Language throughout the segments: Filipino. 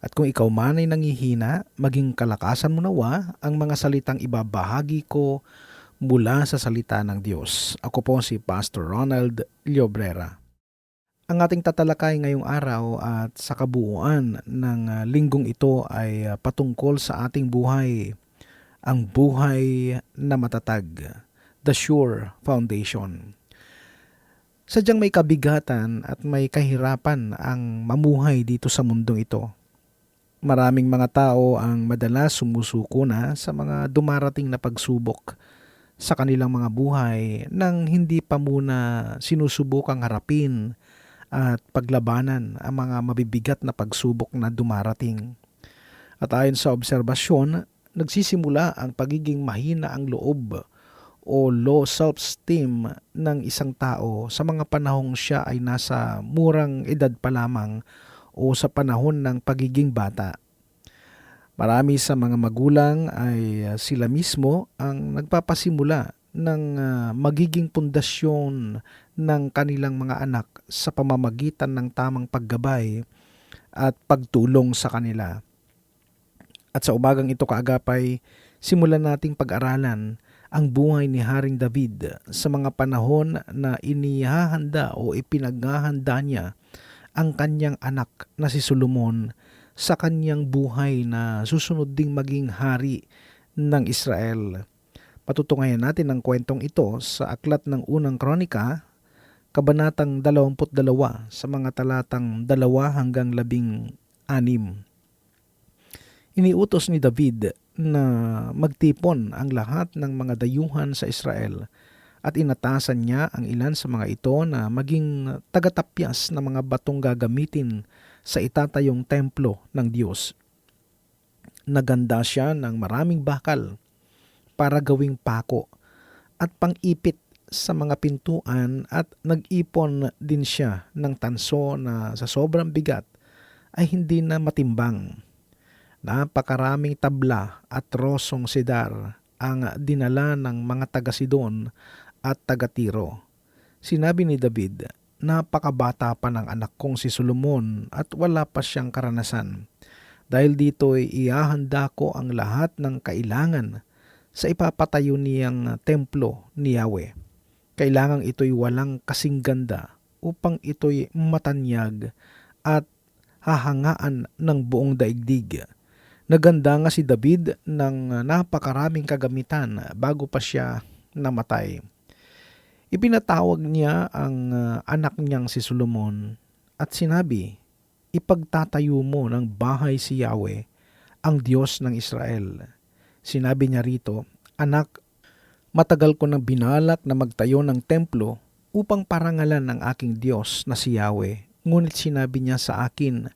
At kung ikaw man ay nangihina, maging kalakasan mo nawa ang mga salitang ibabahagi ko mula sa salita ng Diyos. Ako po si Pastor Ronald Llobrera. Ang ating tatalakay ngayong araw at sa kabuuan ng ah, linggong ito ay ah, patungkol sa ating buhay, ang buhay na matatag the sure foundation. Sadyang may kabigatan at may kahirapan ang mamuhay dito sa mundong ito. Maraming mga tao ang madalas sumusuko na sa mga dumarating na pagsubok sa kanilang mga buhay nang hindi pa muna sinusubukang harapin at paglabanan ang mga mabibigat na pagsubok na dumarating. At ayon sa obserbasyon, nagsisimula ang pagiging mahina ang loob o low self-esteem ng isang tao sa mga panahong siya ay nasa murang edad pa lamang o sa panahon ng pagiging bata. Marami sa mga magulang ay uh, sila mismo ang nagpapasimula ng uh, magiging pundasyon ng kanilang mga anak sa pamamagitan ng tamang paggabay at pagtulong sa kanila. At sa umagang ito kaagapay, simulan nating pag-aralan ang buhay ni Haring David sa mga panahon na inihahanda o ipinaghahanda niya ang kanyang anak na si Solomon sa kanyang buhay na susunod ding maging hari ng Israel. Patutungayan natin ang kwentong ito sa aklat ng unang kronika, kabanatang 22 sa mga talatang 2 hanggang 16. Iniutos ni David na magtipon ang lahat ng mga dayuhan sa Israel at inatasan niya ang ilan sa mga ito na maging tagatapyas ng mga batong gagamitin sa itatayong templo ng Diyos. Naganda siya ng maraming bakal para gawing pako at pang-ipit sa mga pintuan at nag-ipon din siya ng tanso na sa sobrang bigat ay hindi na matimbang Napakaraming tabla at rosong sidar ang dinala ng mga taga-Sidon at taga-Tiro. Sinabi ni David, napakabata pa ng anak kong si Solomon at wala pa siyang karanasan. Dahil dito ay iahanda ko ang lahat ng kailangan sa ipapatayo niyang templo ni Yahweh. Kailangang ito'y walang kasing ganda upang ito'y matanyag at hahangaan ng buong daigdig Naganda nga si David ng napakaraming kagamitan bago pa siya namatay. Ipinatawag niya ang uh, anak niyang si Solomon at sinabi, Ipagtatayo mo ng bahay si Yahweh, ang Diyos ng Israel. Sinabi niya rito, Anak, matagal ko nang binalak na magtayo ng templo upang parangalan ng aking Diyos na si Yahweh. Ngunit sinabi niya sa akin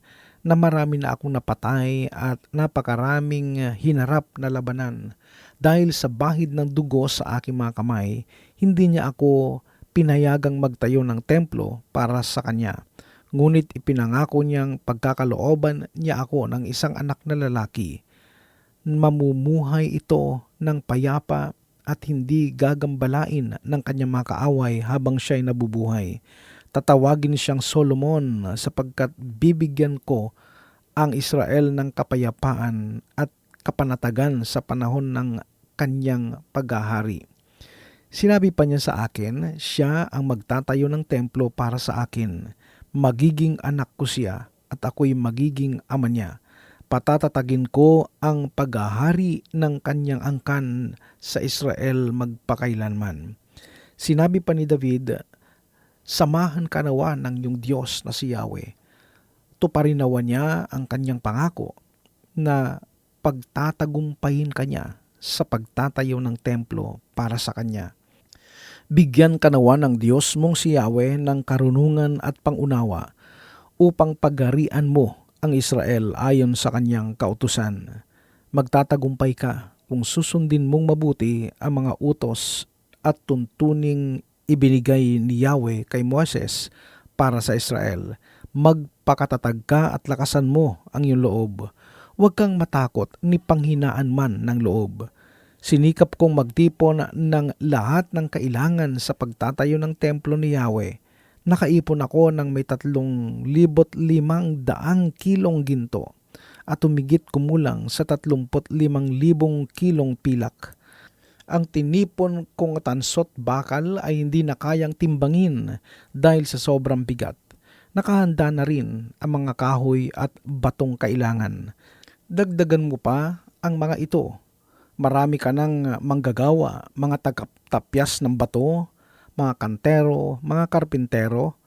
na marami na akong napatay at napakaraming hinarap na labanan. Dahil sa bahid ng dugo sa aking mga kamay, hindi niya ako pinayagang magtayo ng templo para sa kanya. Ngunit ipinangako niyang pagkakalooban niya ako ng isang anak na lalaki. Mamumuhay ito ng payapa at hindi gagambalain ng kanyang mga kaaway habang siya'y nabubuhay tatawagin siyang Solomon sapagkat bibigyan ko ang Israel ng kapayapaan at kapanatagan sa panahon ng kanyang paghahari. Sinabi pa niya sa akin, siya ang magtatayo ng templo para sa akin. Magiging anak ko siya at ako'y magiging ama niya. Patatatagin ko ang paghahari ng kanyang angkan sa Israel magpakailanman. Sinabi pa ni David, Samahan ka nawa ng iyong Diyos na si Yahweh. Tuparin nawa niya ang kanyang pangako na pagtatagumpayin kanya sa pagtatayo ng templo para sa kanya. Bigyan ka nawa ng Diyos mong si Yahweh ng karunungan at pangunawa upang paggarian mo ang Israel ayon sa kanyang kautusan. Magtatagumpay ka kung susundin mong mabuti ang mga utos at tuntuning ibinigay ni Yahweh kay Moses para sa Israel. Magpakatatag ka at lakasan mo ang iyong loob. Huwag kang matakot ni panghinaan man ng loob. Sinikap kong magtipon ng lahat ng kailangan sa pagtatayo ng templo ni Yahweh. Nakaipon ako ng may tatlong libot limang daang kilong ginto at tumigit kumulang sa tatlumpot limang libong kilong pilak. Ang tinipon kong tansot bakal ay hindi na kayang timbangin dahil sa sobrang bigat. Nakahanda na rin ang mga kahoy at batong kailangan. Dagdagan mo pa ang mga ito. Marami ka ng manggagawa, mga tagaptapyas ng bato, mga kantero, mga karpintero,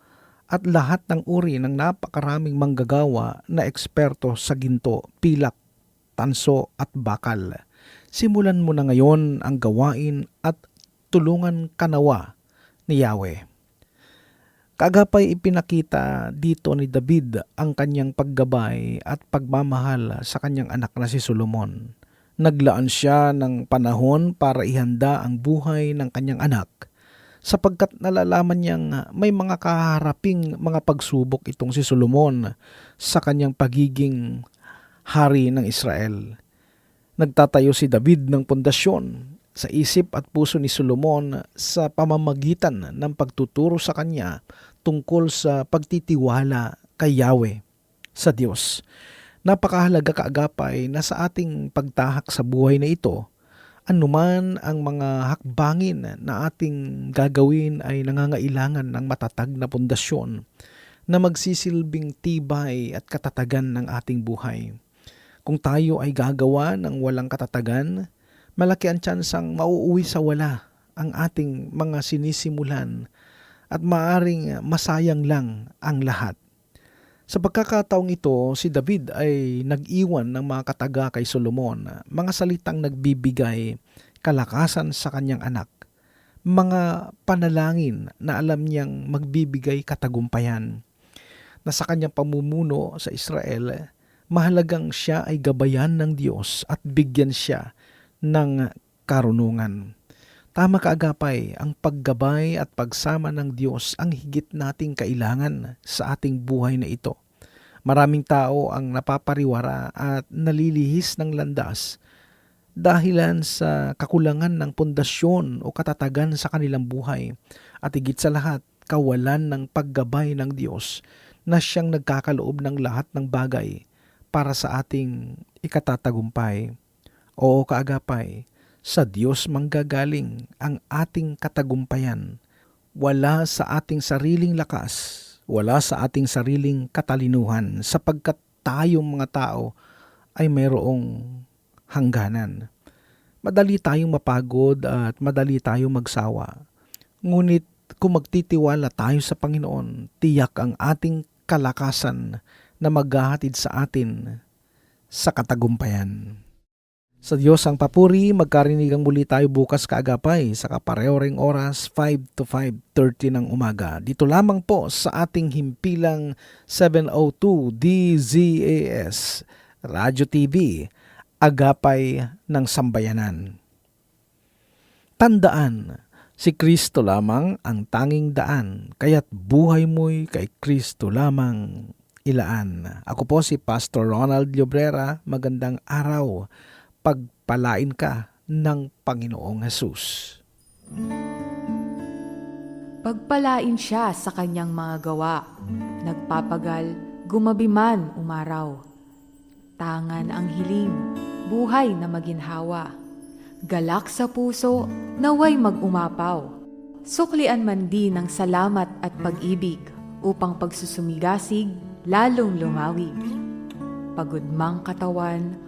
at lahat ng uri ng napakaraming manggagawa na eksperto sa ginto, pilak, tanso at bakal. Simulan mo na ngayon ang gawain at tulungan kanawa ni Yahweh. Kagapay ipinakita dito ni David ang kanyang paggabay at pagmamahal sa kanyang anak na si Solomon. Naglaan siya ng panahon para ihanda ang buhay ng kanyang anak sapagkat nalalaman niyang may mga kaharaping mga pagsubok itong si Solomon sa kanyang pagiging hari ng Israel. Nagtatayo si David ng pundasyon sa isip at puso ni Solomon sa pamamagitan ng pagtuturo sa kanya tungkol sa pagtitiwala kay Yahweh, sa Diyos. Napakahalaga kaagapay na sa ating pagtahak sa buhay na ito, anuman ang mga hakbangin na ating gagawin ay nangangailangan ng matatag na pundasyon na magsisilbing tibay at katatagan ng ating buhay. Kung tayo ay gagawa ng walang katatagan, malaki ang tsansang mauuwi sa wala ang ating mga sinisimulan at maaring masayang lang ang lahat. Sa pagkakataong ito, si David ay nag-iwan ng mga kataga kay Solomon, mga salitang nagbibigay kalakasan sa kanyang anak, mga panalangin na alam niyang magbibigay katagumpayan, na sa kanyang pamumuno sa Israel, mahalagang siya ay gabayan ng Diyos at bigyan siya ng karunungan. Tama kaagapay, ang paggabay at pagsama ng Diyos ang higit nating kailangan sa ating buhay na ito. Maraming tao ang napapariwara at nalilihis ng landas dahilan sa kakulangan ng pundasyon o katatagan sa kanilang buhay at higit sa lahat kawalan ng paggabay ng Diyos na siyang nagkakaloob ng lahat ng bagay para sa ating ikatatagumpay. Oo kaagapay, sa Diyos manggagaling ang ating katagumpayan. Wala sa ating sariling lakas, wala sa ating sariling katalinuhan sapagkat tayong mga tao ay mayroong hangganan. Madali tayong mapagod at madali tayong magsawa. Ngunit kung magtitiwala tayo sa Panginoon, tiyak ang ating kalakasan na maghahatid sa atin sa katagumpayan. Sa Diyos ang papuri, magkarinigang muli tayo bukas kaagapay sa kapareho oras 5 to 5.30 ng umaga. Dito lamang po sa ating himpilang 702 DZAS Radio TV, Agapay ng Sambayanan. Tandaan, si Kristo lamang ang tanging daan, kaya't buhay mo'y kay Kristo lamang ilaan. Ako po si Pastor Ronald Llobrera, magandang araw pagpalain ka ng Panginoong Hesus. Pagpalain siya sa kanyang mga gawa, nagpapagal, gumabi man umaraw. Tangan ang hiling, buhay na maginhawa. Galak sa puso, naway mag-umapaw. Suklian man din ng salamat at pag-ibig upang pagsusumigasig lalong lumawig. Pagod mang katawan,